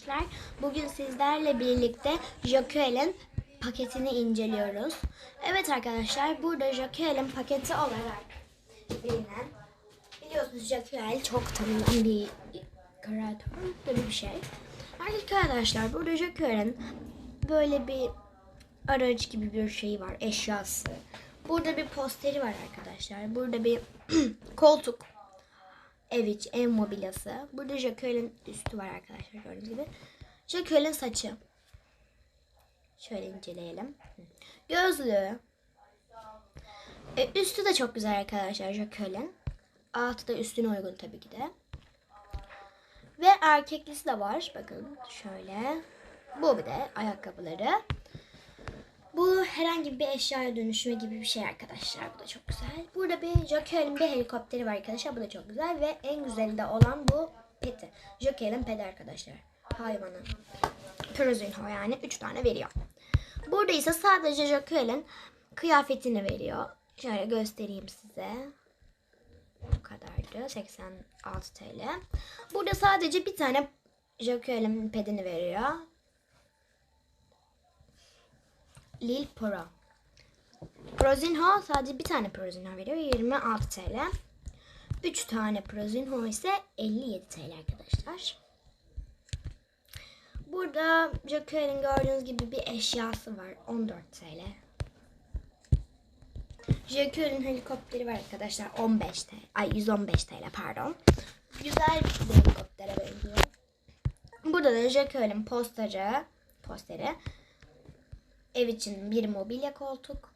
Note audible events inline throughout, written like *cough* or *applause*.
Arkadaşlar bugün sizlerle birlikte Jokel'in paketini inceliyoruz. Evet arkadaşlar burada Jokel'in paketi olarak bilinen biliyorsunuz Jokel çok tanınan bir kreatör gibi bir şey. Arkadaşlar burada Jokel'in böyle bir araç gibi bir şey var eşyası. Burada bir posteri var arkadaşlar. Burada bir *clears throat* koltuk ev iç, ev mobilyası. Burada Jacquel'in üstü var arkadaşlar gördüğünüz gibi. Jacquel'in saçı. Şöyle inceleyelim. Gözlüğü. E, üstü de çok güzel arkadaşlar Jacquel'in. Altı da üstüne uygun tabii ki de. Ve erkeklisi de var. Bakın şöyle. Bu bir de ayakkabıları. Bu herhangi bir eşyaya dönüşme gibi bir şey arkadaşlar. Bu da çok güzel. Burada bir Joker'in bir helikopteri var arkadaşlar. Bu da çok güzel. Ve en güzeli olan bu peti. Joker'in pedi arkadaşlar. Hayvanı. Prozinho yani 3 tane veriyor. Burada ise sadece Joker'in kıyafetini veriyor. Şöyle göstereyim size. Bu kadardı. 86 TL. Burada sadece bir tane Joker'in pedini veriyor. Lil Pro. Prozinho sadece bir tane Prozinho veriyor. 26 TL. 3 tane Prozinho ise 57 TL arkadaşlar. Burada Joker'in gördüğünüz gibi bir eşyası var. 14 TL. Joker'in helikopteri var arkadaşlar. 15 TL. Ay 115 TL pardon. Güzel bir helikoptere benziyor. Burada da Joker'in posteri, posteri ev için bir mobilya koltuk,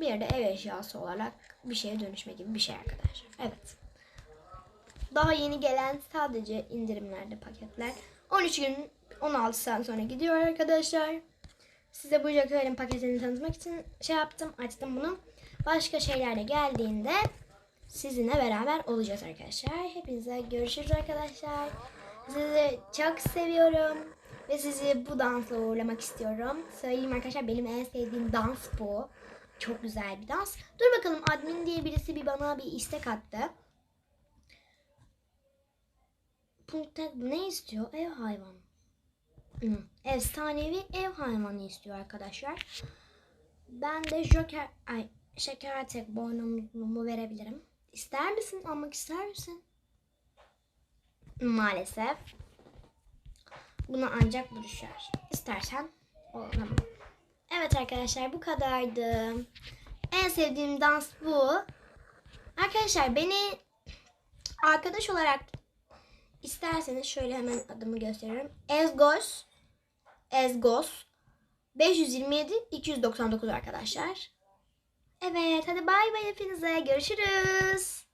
bir de ev eşyası olarak bir şeye dönüşme gibi bir şey arkadaşlar. Evet. Daha yeni gelen sadece indirimlerde paketler. 13 gün 16 saat sonra gidiyor arkadaşlar. Size bu Jacquel'in paketini tanıtmak için şey yaptım, açtım bunu. Başka şeyler de geldiğinde sizinle beraber olacağız arkadaşlar. Hepinize görüşürüz arkadaşlar. Sizi çok seviyorum. Ve sizi bu dansla uğurlamak istiyorum. Söyleyeyim arkadaşlar benim en sevdiğim dans bu. Çok güzel bir dans. Dur bakalım admin diye birisi bir bana bir istek attı. Punkte ne istiyor? Ev hayvanı. Hı. Efsanevi ev hayvanı istiyor arkadaşlar. Ben de Joker, ay şeker tek boynumumu verebilirim. İster misin? Almak ister misin? Maalesef. Bunu ancak bu düşer. İstersen olamam. Evet arkadaşlar bu kadardı. En sevdiğim dans bu. Arkadaşlar beni arkadaş olarak isterseniz şöyle hemen adımı gösteriyorum. Ezgos Ezgos 527 299 arkadaşlar. Evet hadi bay bay hepinize görüşürüz.